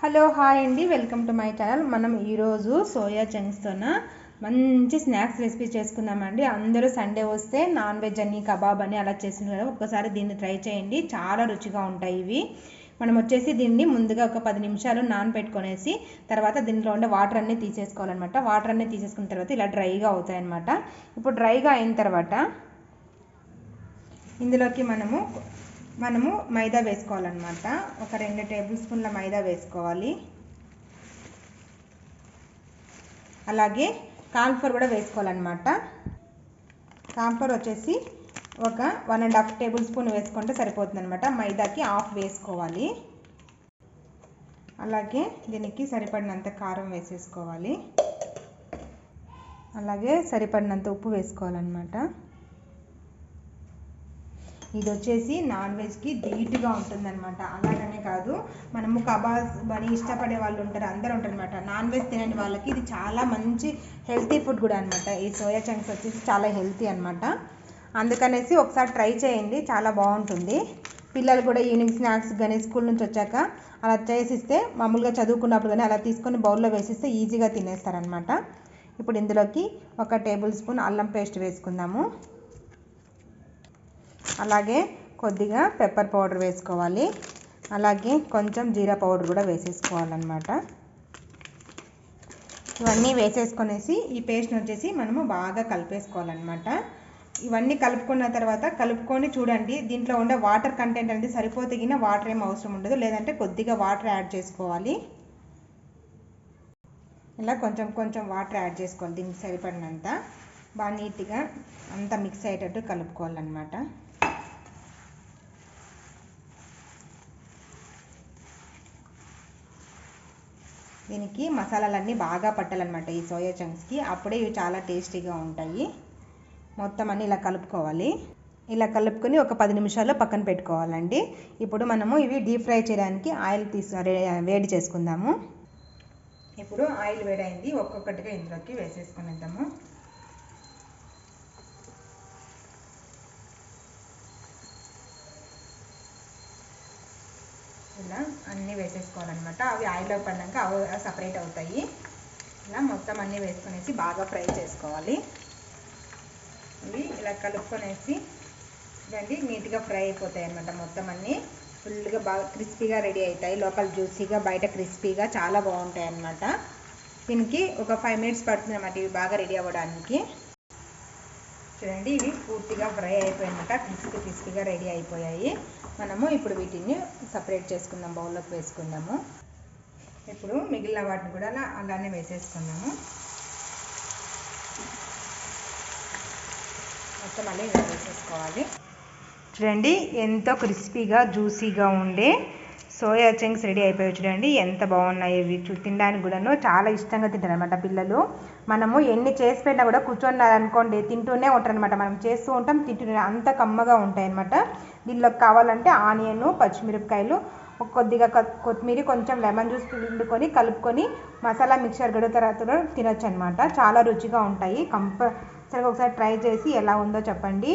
Hello hi అండి. Welcome to my channel. మనం ఈరోజు సోయా చంక్స్తోన మంచి స్నాక్స్ రెసిపీ చేసుకుందామండి. అందరూ సండే వస్తే నాన్ వెజ్ అని కబాబ్ అని అలా చేస్తున్నారు కదా ఒక్కసారి దీన్ని ట్రై చేయండి. చాలా రుచిగా ఉంటాయి ఇవి. మనం వచ్చేసి దీన్ని ముందుగా ఒక పది నిమిషాలు నానబెట్టుకొనేసి తర్వాత దీంట్లో ఉండే వాటర్ అన్నీ తీసేసుకోవాలన్నమాట. వాటర్ అన్నీ తీసేసుకున్న తర్వాత ఇలా డ్రైగా అవుతాయన్నమాట. ఇప్పుడు డ్రైగా అయిన తర్వాత ఇందులోకి మనము మనము మైదా వేసుకోవాలన్నమాట. ఒక రెండు టేబుల్ స్పూన్ల మైదా వేసుకోవాలి. అలాగే కాన్ఫ్లోర్ కూడా వేసుకోవాలన్నమాట. కాన్ఫ్లోర్ వచ్చేసి ఒక one and half table spoon వేసుకుంటే సరిపోతుంది అనమాట మైదాకి హాఫ్ వేసుకోవాలి. అలాగే దీనికి సరిపడినంత కారం వేసేసుకోవాలి. అలాగే సరిపడినంత ఉప్పు వేసుకోవాలన్నమాట. ఇది వచ్చేసి నాన్ వెజ్కి ధీటుగా ఉంటుందన్నమాట. అలాగనే కాదు మనము కబాబ్ అని ఇష్టపడే వాళ్ళు ఉంటారు అందరూ ఉంటారు అనమాట నాన్ వెజ్ తినని వాళ్ళకి ఇది చాలా మంచి హెల్తీ ఫుడ్ కూడా అనమాట ఈ సోయా చంక్స్ వచ్చేసి చాలా హెల్తీ అనమాట అందుకనేసి ఒకసారి ట్రై చేయండి చాలా బాగుంటుంది. పిల్లలు కూడా ఈవినింగ్ స్నాక్స్ కానీ స్కూల్ నుంచి వచ్చాక అలా చేసిస్తే మామూలుగా చదువుకున్నప్పుడు కానీ అలా తీసుకొని బౌల్లో వేసిస్తే ఈజీగా తినేస్తారనమాట ఇప్పుడు ఇందులోకి ఒక టేబుల్ స్పూన్ అల్లం పేస్ట్ వేసుకుందాము. అలాగే కొద్దిగా పెప్పర్ పౌడర్ వేసుకోవాలి. అలాగే కొంచెం జీరా పౌడర్ కూడా వేసేసుకోవాలన్నమాట. ఇవన్నీ వేసేసుకొనేసి ఈ పేస్ట్ని వచ్చేసి మనము బాగా కలిపేసుకోవాలన్నమాట. ఇవన్నీ కలుపుకున్న తర్వాత కలుపుకొని చూడండి దీంట్లో ఉండే వాటర్ కంటెంట్ అనేది సరిపోతగిన వాటర్ ఏం అవసరం ఉండదు. లేదంటే కొద్దిగా వాటర్ యాడ్ చేసుకోవాలి. ఇలా కొంచెం కొంచెం వాటర్ యాడ్ చేసుకోవాలి. దీనికి సరిపడినంత. బాగా నీట్గా అంతా మిక్స్ అయ్యేటట్టు కలుపుకోవాలన్నమాట. దీనికి మసాలాలన్నీ బాగా పట్టాలన్నమాట ఈ సోయా చంక్స్కి. అప్పుడే ఇవి చాలా టేస్టీగా ఉంటాయి. మొత్తం అన్నీ ఇలా కలుపుకోవాలి. ఇలా కలుపుకొని ఒక పది నిమిషాలు పక్కన పెట్టుకోవాలండి. ఇప్పుడు మనము ఇవి డీప్ ఫ్రై చేయడానికి ఆయిల్ తీసు వేడి చేసుకుందాము. ఇప్పుడు ఆయిల్ వేడైంది. ఒక్కొక్కటిగా ఇందులోకి వేసేసుకునేద్దాము. ఇలా అన్నీ వేసేసుకోవాలన్నమాట. అవి ఆయిల్లో పడినాక అవి సపరేట్ అవుతాయి. ఇలా మొత్తం అన్నీ వేసుకునేసి బాగా ఫ్రై చేసుకోవాలి. ఇవి ఇలా కలుపుకొనేసి ఇదండి నీట్గా ఫ్రై అయిపోతాయి అన్నమాట మొత్తం అన్నీ. ఫుల్గా బాగా క్రిస్పీగా రెడీ అవుతాయి. లోపల జ్యూసీగా బయట క్రిస్పీగా చాలా బాగుంటాయి అన్నమాట దీనికి ఒక ఫైవ్ మినిట్స్ పడుతుంది అన్నమాట ఇవి బాగా రెడీ అవ్వడానికి. చూడండి ఇవి పూర్తిగా ఫ్రై అయిపోయినాక క్రిస్పీ క్రిస్పీగా రెడీ అయిపోయాయి. మనము ఇప్పుడు వీటిని సపరేట్ చేసుకుందాం బౌల్లోకి వేసుకుందాము. ఇప్పుడు మిగిలిన వాటిని కూడా అలా అలానే వేసేసుకుందాము. మొత్తం అలా వేసేసుకోవాలి. చూడండి ఎంతో క్రిస్పీగా జ్యూసీగా ఉండే సోయా చంక్స్ రెడీ అయిపోయి చూడండి. ఎంత బాగున్నాయి ఇవి చూ తినడానికి కూడాను. చాలా ఇష్టంగా తింటారనమాట పిల్లలు. మనము ఎన్ని చేసి పెట్టినా కూడా కూర్చున్నారనుకోండి తింటూనే ఉంటారనమాట మనం చేస్తూ ఉంటాం తింటూనే అంత కమ్మగా ఉంటాయి అనమాట కావాలంటే ఆనియన్ పచ్చిమిరపకాయలు కొద్దిగా కొత్తిమీర కొంచెం లెమన్ జ్యూస్ పిండుకొని కలుపుకొని మసాలా మిక్చర్ గడు తర్వాత తినొచ్చు అనమాట చాలా రుచిగా ఉంటాయి. కంపల్సరిగా ఒకసారి ట్రై చేసి ఎలా ఉందో చెప్పండి.